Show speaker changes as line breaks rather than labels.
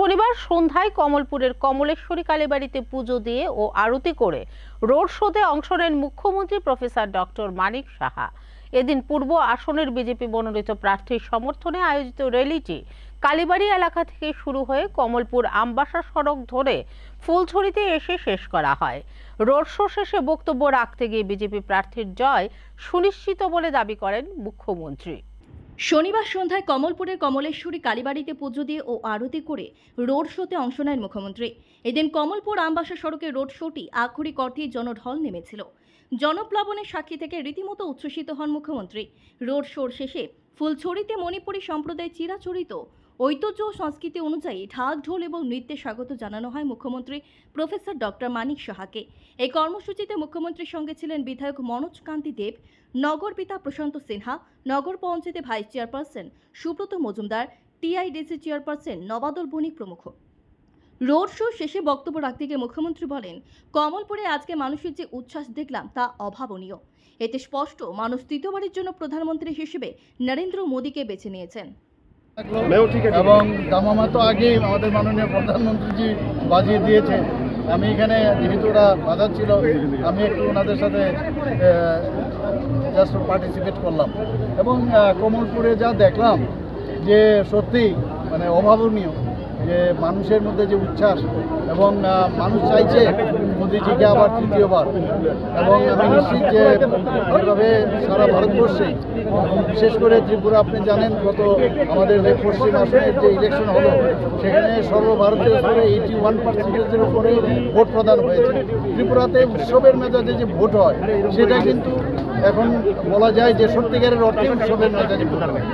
শনিবার সন্ধ্যায় কমলপুরের কমলেশ্বরী কালীবাড়িতে পুজো দিয়ে ও আরতি করে রোড শোতে অংশ নেন মুখ্যমন্ত্রী প্রফেসর ডক্টর মানিক সাহা। এদিন পূর্ব আসনের বিজেপি মনোনীত প্রার্থীর সমর্থনে আয়োজিত র্যালিটি কালীবাড়ি এলাকা থেকে শুরু হয়ে কমলপুর আমবাসা সড়ক ধরে ফুলছড়িতে এসে শেষ করা হয়। রোড শো শেষে বক্তব্য রাখতে গিয়ে বিজেপি প্রার্থীর জয় সুনিশ্চিত বলে দাবি করেন মুখ্যমন্ত্রী।
শনিবার সন্ধ্যায় কমলপুরের কমলেশ্বরী কালীবাড়িতে পুজো দিয়ে ও আরতি করে রোড শোতে অংশ নেন মুখ্যমন্ত্রী। এদিন কমলপুর আমবাসা সড়কে রোড শোটি আক্ষরিক অর্থেই জনঢল নেমেছিল। জনপ্লাবনের সাক্ষী থেকে রীতিমতো উচ্ছ্বসিত হন মুখ্যমন্ত্রী। রোড শোর শেষে ফুলছড়িতে মণিপুরী সম্প্রদায় চিরাচরিত ঐতিহ্য ও সংস্কৃতি অনুযায়ী ঢাক, ঢোল এবং নৃত্যে স্বাগত জানানো হয় মুখ্যমন্ত্রী প্রফেসর ডক্টর মানিক সাহাকে। এই কর্মসূচিতে মুখ্যমন্ত্রীর সঙ্গে ছিলেন বিধায়ক মনোজ কান্তি দেব, নগর পিতা প্রশান্ত সিনহা, নগর পঞ্চায়েতে vice chairperson Subrata Majumdar, TIDC chairperson Nabadal Banik প্রমুখ। রোড শো শেষে বক্তব্য রাখতে গিয়ে মুখ্যমন্ত্রী বলেন, কমলপুরে আজকে মানুষের যে উচ্ছ্বাস দেখলাম তা অভাবনীয়। এতে স্পষ্ট, মানুষ তৃতীয়বারের জন্য প্রধানমন্ত্রী হিসেবে নরেন্দ্র মোদীকে বেছে নিয়েছেন।
এবং দামামা তো আগেই আমাদের মাননীয় প্রধানমন্ত্রীজি বাজিয়ে দিয়েছে। আমি এখানে, যেহেতু ওরা বাজার ছিল, আমি একটু ওনাদের সাথে জাস্ট পার্টিসিপেট করলাম। এবং কমলপুরে যা দেখলাম যে সত্যি মানে অভাবনীয়। যে মানুষের মধ্যে যে উচ্ছ্বাস এবং মানুষ চাইছে মোদিজিকে আবার তৃতীয়বার। এবং আমি নিশ্চিত যে এভাবে সারা ভারতবর্ষে, বিশেষ করে ত্রিপুরা, আপনি জানেন গত আমাদের যে পশ্চিম আসনের যে ইলেকশন হলো, সেখানে সর্বভারতীয় স্তরে এইটি ওয়ান পার্সেন্টেজের উপরে ভোট প্রদান হয়েছে। ত্রিপুরাতে উৎসবের মেজাজে যে ভোট হয়, সেটা কিন্তু এখন বলা যায় যে সত্যিকারের অর্থে উৎসবের মেজাজে ভোট হয়।